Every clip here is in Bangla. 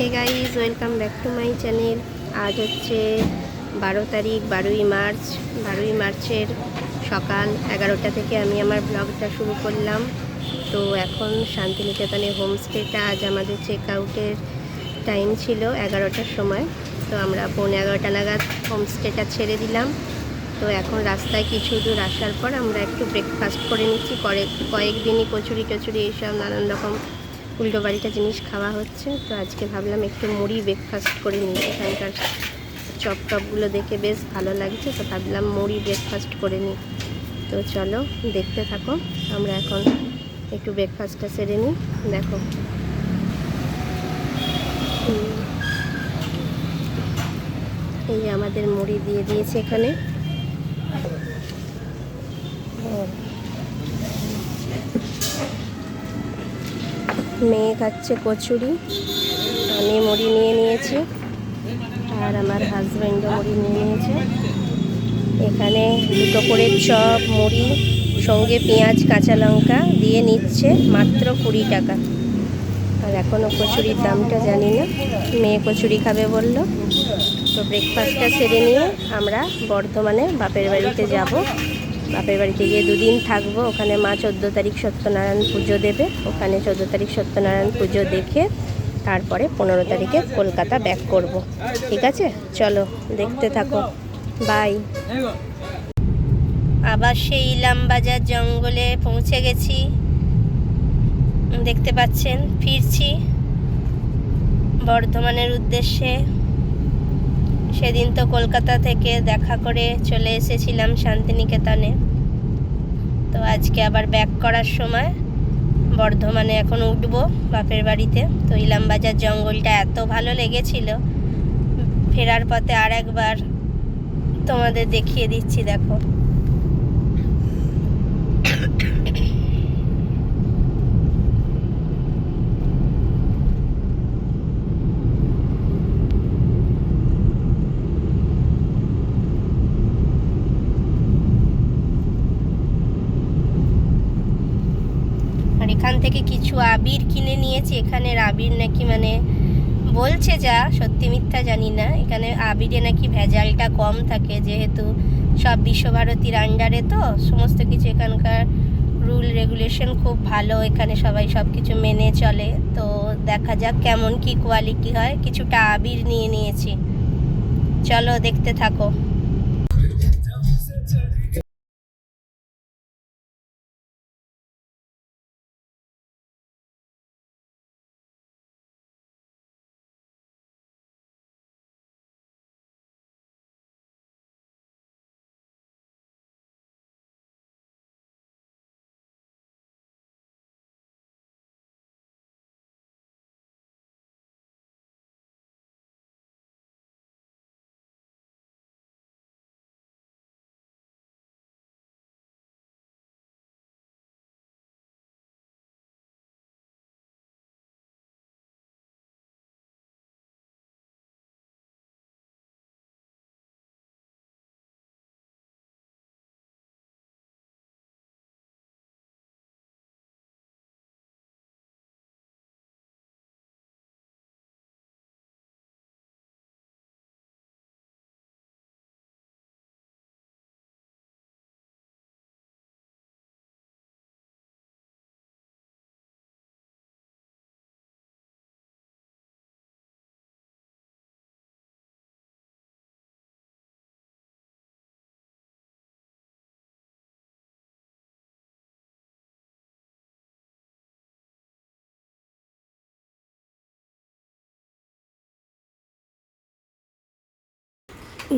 Hey guys welcome back to my channel আজ হচ্ছে বারো তারিখ, বারোই মার্চ। বারোই মার্চের সকাল এগারোটা থেকে আমি আমার ব্লগটা শুরু করলাম। তো এখন শান্তিনিকেতনে হোমস্টেটা আজ আমাদের চেক আউটের টাইম ছিল এগারোটার সময়। তো আমরা পৌনে এগারোটা নাগাদ হোমস্টেটা ছেড়ে দিলাম। তো এখন রাস্তায় কিছু দূর আসার পর আমরা একটু ব্রেকফাস্ট করে নিচ্ছি। কয়েক কয়েকদিনই কচুরি টচুরি এইসব নানান রকম উল্টো বাড়িটা জিনিস খাওয়া হচ্ছে, তো আজকে ভাবলাম একটু মুড়ি ব্রেকফাস্ট করে নিই। এখানকার চপ টপগুলো দেখে বেশ ভালো লাগছে, তো ভাবলাম মুড়ি ব্রেকফাস্ট করে নিই। তো চলো, দেখতে থাকো, আমরা এখন একটু ব্রেকফাস্টটা সেরে নিই, দেখো। এই আমাদের মুড়ি দিয়ে দিয়েছে এখানে। মেয়ে খাচ্ছে কচুরি। আমি মুড়ি নিয়ে নিয়েছি। আর আমার হাজব্যান্ডও মুড়ি নিয়ে নিয়েছে। এখানে দুটো করে চপ, মুড়ি, সঙ্গে পেঁয়াজ, কাঁচা লঙ্কা দিয়ে নিচ্ছে মাত্র কুড়ি টাকা। আর এখনও কচুরির দামটা জানি না। মেয়ে কচুরি খাবে বলল। তো ব্রেকফাস্টটা সেরে নিয়ে আমরা বর্ধমানে বাপের বাড়িতে যাব। বাপের বাড়িতে গিয়ে দুদিন থাকব। ওখানে মা চোদ্দ তারিখ সত্যনারায়ণ পুজো দেবে। ওখানে চোদ্দ তারিখ সত্যনারায়ণ পুজো দেখে তারপরে পনেরো তারিখে কলকাতা ব্যাক করব। ঠিক আছে? চলো, দেখতে থাকো। বাই আবার সেই ইলামবাজার জঙ্গলে পৌঁছে গেছি। দেখতে পাচ্ছেন, ফিরছি। বর্ধমানের উদ্দেশ্যে। সেদিন তো কলকাতা থেকে দেখা করে চলে এসেছিলাম শান্তিনিকেতনে। তো আজকে আবার ব্যাক করার সময়। বর্ধমানে এখন উঠবো বাপের বাড়িতে। তো ইলামবাজার জঙ্গলটা এত ভালো লেগেছিল। ফেরার পথে আর একবার তোমাদের দেখিয়ে দিচ্ছি, দেখো। থেকে কিছু আবির কিনে নিয়েছি। এখানের আবির নাকি মানে বলছে যা, সত্যি মিথ্যা জানি না। এখানে আবিরে নাকি ভেজালটা কম থাকে যেহেতু সব বিশ্বভারতীর আন্ডারে তো, সমস্ত কিছু এখানকার রুল রেগুলেশন খুব ভালো। এখানে সবাই সব কিছু মেনে চলে। তো দেখা যাক কেমন কি কোয়ালিটি হয়। কিছুটা আবির নিয়ে নিয়েছি। চলো দেখতে থাকো।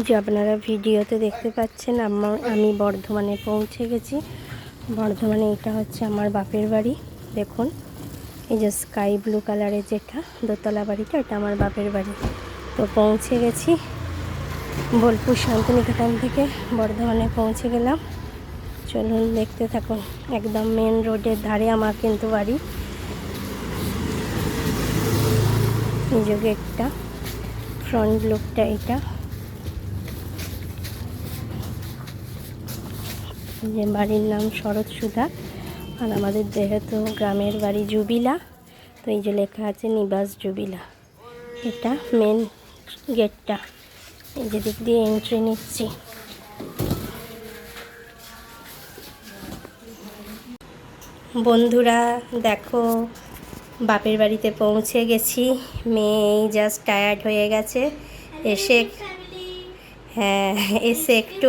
যে আপনারা ভিডিওতে দেখতে পাচ্ছেন আমার আমি বর্ধমানে পৌঁছে গেছি। বর্ধমানে এটা হচ্ছে আমার বাপের বাড়ি, দেখুন। এই যে স্কাই ব্লু কালারের যেটা, দোতলা বাড়িটা, এটা আমার বাপের বাড়ি। তো পৌঁছে গেছি বোলপুর শান্তিনিকেতন থেকে, বর্ধমানে পৌঁছে গেলাম। চলুন দেখতে থাকুন, একদম মেন রোডের ধারে আমার কিন্তু বাড়ি। এই যে গেটটা ফ্রন্ট লুকটা এটা। যে বাড়ির নাম শরৎ সুধা আর আমাদের যেহেতু গ্রামের বাড়ি জুবিলা তো এই যে লেখা আছে নিবাস জুবিলা। এটা মেন গেটটা এই যে দিক দিয়ে এন্ট্রি নিচ্ছি। বন্ধুরা দেখো বাপের বাড়িতে পৌঁছে গেছি। মেয়ে এই জাস্ট টায়ার্ড হয়ে গেছে। এসে হ্যাঁ এসে একটু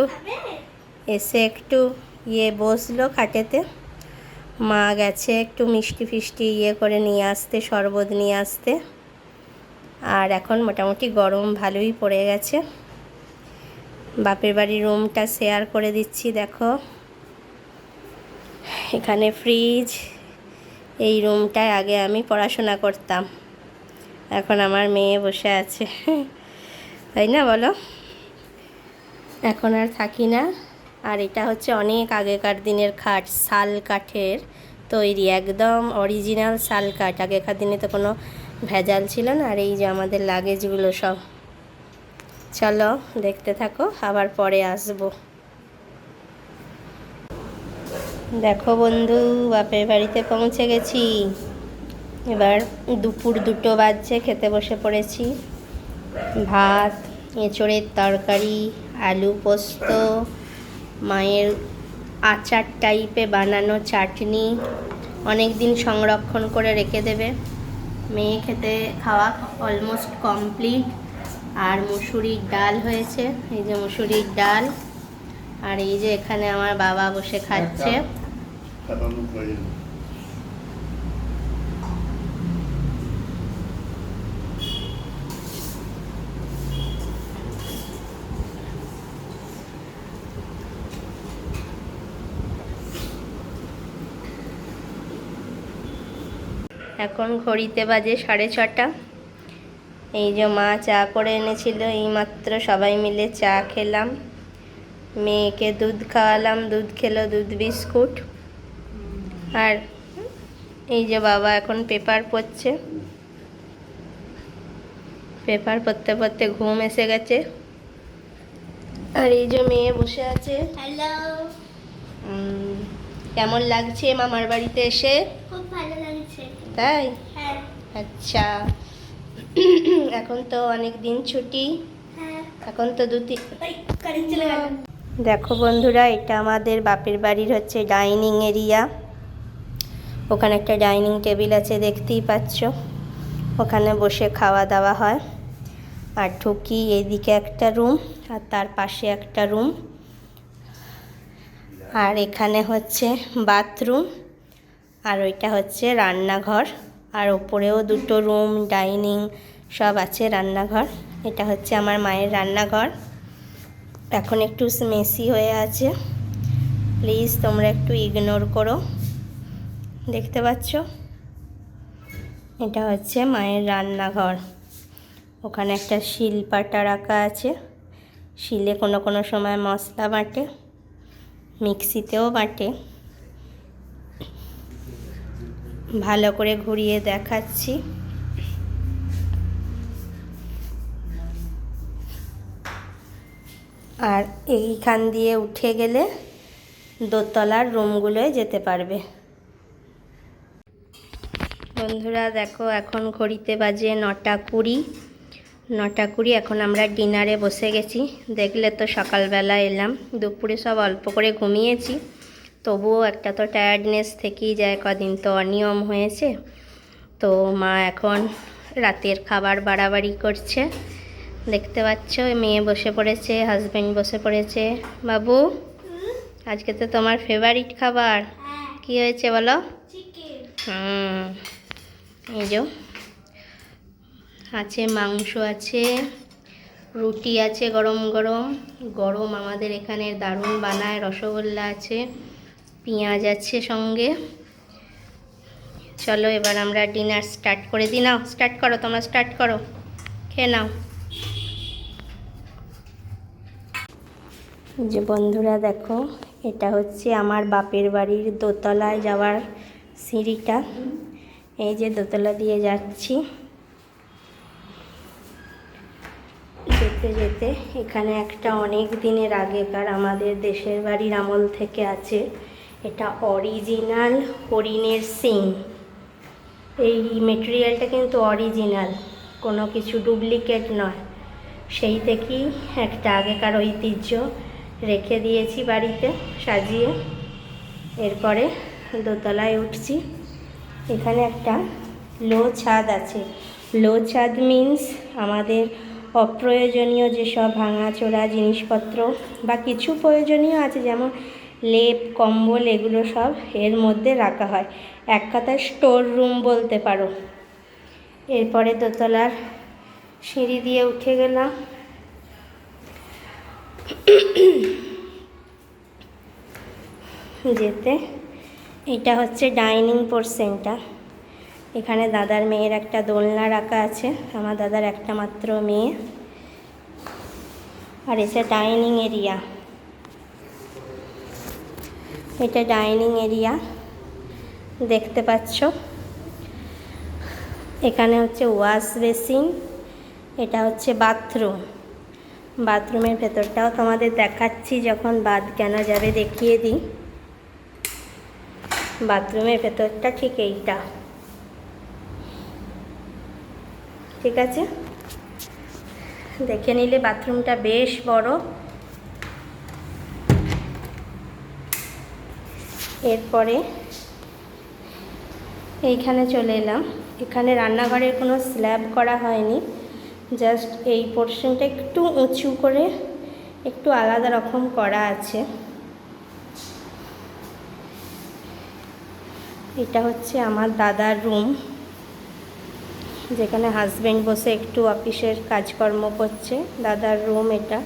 এসে একটু ইয়ে বসল খাটেতে। মা গেছে একটু মিষ্টি ফিষ্টি ইয়ে করে নিয়ে আসতে, শরবত নিয়ে আসতে। আর এখন মোটামুটি গরম ভালোই পড়ে গেছে। বাপের বাড়ির রুমটা শেয়ার করে দিচ্ছি, দেখো। এখানে ফ্রিজ, এই রুমটায় আগে আমি পড়াশোনা করতাম। এখন আমার মেয়ে বসে আছে। তাই না বলো? এখন আর থাকি না। আর এটা হচ্ছে অনেক আগেকার দিনের খাট, শাল কাঠের তৈরি, একদম অরিজিনাল শাল কাঠ। আগেকার দিনে তো কোনো ভেজাল ছিল না আর এই যে আমাদের লাগেজগুলো সব। চলো দেখতে থাকো, আবার পরে আসব। দেখো বন্ধু, বাপের বাড়িতে পৌঁছে গেছি। এবার দুপুর দুটো বাজছে, খেতে বসে পড়েছি। ভাত, এঁচড়ের তরকারি, আলু পোস্ত মায়ের আচার টাইপে বানানো চাটনি অনেক দিন সংরক্ষণ করে রেখে দেবে। মেয়ে খেতে খাওয়া অলমোস্ট কমপ্লিট আর মুসুরির ডাল হয়েছে, এই যে মুসুরির ডাল। আর এই যে এখানে আমার বাবা বসে খাচ্ছে। এখন ঘড়িতে বাজে সাড়ে ছটা। এই যে মা চা করে এনেছিল এইমাত্র সবাই মিলে চা খেলাম। মেয়েকে দুধ খাওয়ালাম দুধ খেলো দুধ বিস্কুট। আর এই যে বাবা এখন পেপার পড়ছে। পেপার পড়তে পড়তে ঘুম এসে গেছে। আর এই যে মেয়ে বসে আছে। হ্যালো কেমন লাগছে মামার বাড়িতে এসে? খুব ভালো তাই? হ্যাঁ। আচ্ছা। এখন তো অনেক দিন ছুটি। হ্যাঁ। এখন তো দু তিন দেখো বন্ধুরা এটা আমাদের বাপের বাড়ির হচ্ছে ডাইনিং এরিয়া। ওখানে একটা ডাইনিং টেবিল আছে দেখতেই পাচ্ছ। ওখানে বসে খাওয়া দাওয়া হয়। আর ঢুকি এইদিকে একটা রুম আর তার পাশে একটা রুম। আর এখানে হচ্ছে বাথরুম। আর ওইটা হচ্ছে রান্নাঘর। আর ওপরেও দুটো রুম, ডাইনিং সব আছে রান্নাঘর। এটা হচ্ছে আমার মায়ের রান্নাঘর। এখন একটু মেসি হয়ে আছে। প্লিজ তোমরা একটু ইগনোর করো। দেখতে পাচ্ছ? এটা হচ্ছে মায়ের রান্নাঘর। ওখানে একটা শিল পাটা রাখা আছে। শিলে কোনো কোনো সময় মশলা বাটে, মিক্সিতেও বাটে। ভালো করে ঘুরিয়ে দেখাচ্ছি। আর এইখান দিয়ে উঠে গেলে দোতলার রুমগুলোয় যেতে পারবে। বন্ধুরা, দেখো, এখন ঘড়িতে বাজে নটা কুড়ি। নটা কুড়ি, এখন আমরা ডিনারে বসে গেছি। দেখলে তো সকালবেলা এলাম। দুপুরে সব অল্প করে ঘুমিয়েছি। তবুও একটা তো টায়ার্ডনেস থেকেই যায় কদিন তো অনিয়ম হয়েছে। তো মা এখন রাতের খাবার বাড়াবাড়ি করছে। দেখতে পাচ্ছ মেয়ে বসে পড়েছে হাজবেন্ড বসে পড়েছে। বাবু আজকে তো তোমার ফেভারিট খাবার। হ্যাঁ। কি হয়েছে বলো? হুম এই যে। আছে মাংস আছে রুটি আছে গরম গরম। গরম আমাদের এখানে দারুণ বানায় রসগোল্লা আছে। পেঁয়াজ আছে সঙ্গে। চলো এবার আমরা ডিনার স্টার্ট করে দিই। নাও স্টার্ট করো, তোমরা স্টার্ট করো। খেয়ে নাও। যে বন্ধুরা দেখো, এটা হচ্ছে আমার বাপের বাড়ির দোতলায় যাওয়ার সিঁড়িটা। এই যে দোতলা দিয়ে যাচ্ছি। যেতে যেতে এখানে একটা অনেক দিনের আগেকার আমাদের দেশের বাড়ির আমল থেকে আছে। এটা অরিজিনাল হরিণের সিং। এই মেটেরিয়ালটা কিন্তু অরিজিনাল, কোনো কিছু ডুপ্লিকেট নয়। সেই থেকেই একটা আগেকার ঐতিহ্য। রেখে দিয়েছি বাড়িতে, সাজিয়ে। এরপরে দোতলায় উঠছি। এখানে একটা লো ছাদ আছে। লো ছাদ মিন্স আমাদের অপ্রয়োজনীয় যেসব ভাঙাচোরা জিনিসপত্র বা কিছু প্রয়োজনীয় আছে, যেমন লেপ, কম্বল এগুলো সব এর মধ্যে রাখা হয়। এক কথায় স্টোর রুম বলতে পারো। এরপরে দোতলার সিঁড়ি দিয়ে উঠে গেলাম। যেতে এটা হচ্ছে ডাইনিং পোর্শনটা এখানে দাদার মেয়ের একটা দোলনা রাখা আছে। আমার দাদার একটা মাত্র মেয়ে। আর এটা ডাইনিং এরিয়া। এটা ডাইনিং এরিয়া, দেখতে পাচ্ছ। এখানে হচ্ছে ওয়াশ বেসিন, এটা হচ্ছে বাথরুম। বাথরুমের ভেতরটাও তোমাদের দেখাচ্ছি, যখন বাদ কেনা যাবে দেখিয়ে দিই। বাথরুমের ভেতরটা ঠিক এইটা। ঠিক আছে? দেখে নিলে বাথরুমটা বেশ বড়। এরপরে এইখানে চলে এলাম। এখানে রান্নাঘরের কোনো স্ল্যাব করা হয়নি। জাস্ট এই পোর্শনটা একটু উঁচু করে একটু আলাদা রকম করা আছে। এটা হচ্ছে আমার দাদার রুম যেখানে হাজবেন্ড বসে একটু অফিসের কাজকর্ম করছে। দাদার রুম এটা।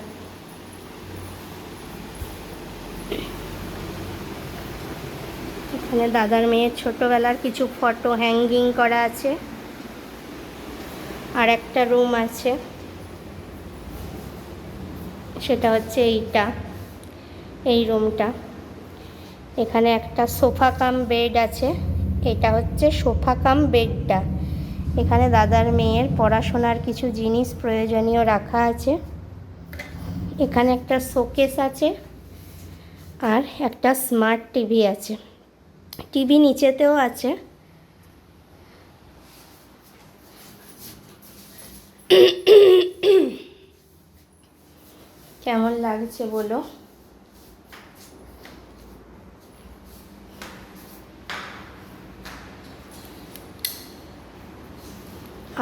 এখানে দাদার মেয়ের ছোটোবেলার কিছু ফটো হ্যাঙ্গিং করা আছে। আর একটা রুম আছে। সেটা হচ্ছে এইটা, এই রুমটা এখানে একটা সোফা কাম বেড আছে। এটা হচ্ছে সোফা কাম বেডটা এখানে দাদার মেয়ের পড়াশোনার কিছু জিনিস প্রয়োজনীয় রাখা আছে। এখানে একটা শোকেস আছে। আর একটা স্মার্ট টিভি আছে। টিভি নিচেতেও আছে। কেমন লাগছে বলো?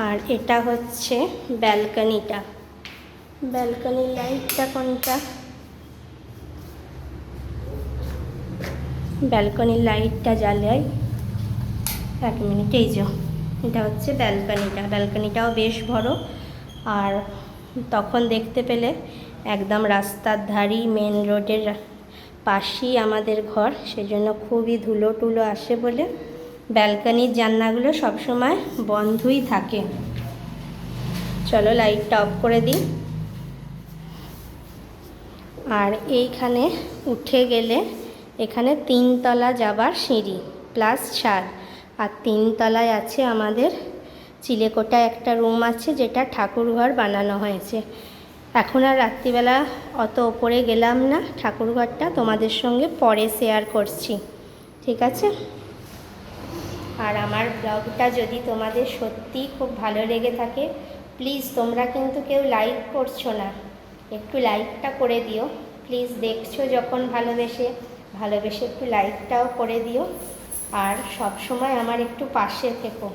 আর এটা হচ্ছে ব্যালকনিটা। ব্যালকনির লাইটটা কোনটা? ব্যালকনির লাইটটা জ্বালাই। এক মিনিট এই যে, এটা হচ্ছে ব্যালকনিটা ব্যালকনিটাও বেশ বড়। আর তখন দেখতে পেলে একদম রাস্তার ধারেই মেন রোডের পাশেই আমাদের ঘর। সেজন্য খুবই ধুলো টুলো আসে বলে ব্যালকনির জানলাগুলো সবসময় বন্ধই থাকে। চলো লাইটটা অফ করে দিই। আর এইখানে উঠে গেলে এখানে তিনতলা যাবার সিঁড়ি প্লাস ছাদ। আর তিনতলায় আছে আমাদের চিলেকোটা একটা রুম আছে যেটা ঠাকুরঘর বানানো হয়েছে। এখন আর রাত্রিবেলা অত ওপরে গেলাম না ঠাকুরঘরটা, তোমাদের সঙ্গে পরে শেয়ার করছি। ঠিক আছে? আর আমার ব্লগটা যদি তোমাদের সত্যি খুব ভালো লেগে থাকে প্লিজ তোমরা কিন্তু কেউ লাইক করছ না। একটু লাইকটা করে দিও। প্লিজ দেখছ যখন ভালোবেসে। ভালোবেসে একটু লাইকটাও করে দিও। আর সব সময় আমার একটু পাশে থেকো।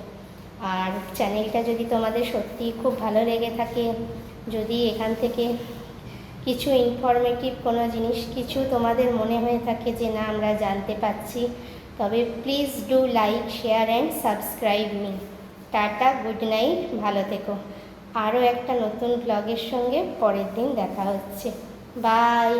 আর চ্যানেলটা যদি তোমাদের সত্যিই খুব ভালো লেগে থাকে, যদি এখান থেকে কিছু ইনফরমেটিভ কোনো জিনিস, কিছু তোমাদের মনে হয়ে থাকে যে না, আমরা জানতে পাচ্ছি তবে please do like share and subscribe me tata good night ভালো থেকো। আরও একটা নতুন ব্লগের সঙ্গে পরের দিন দেখা হচ্ছে। বাই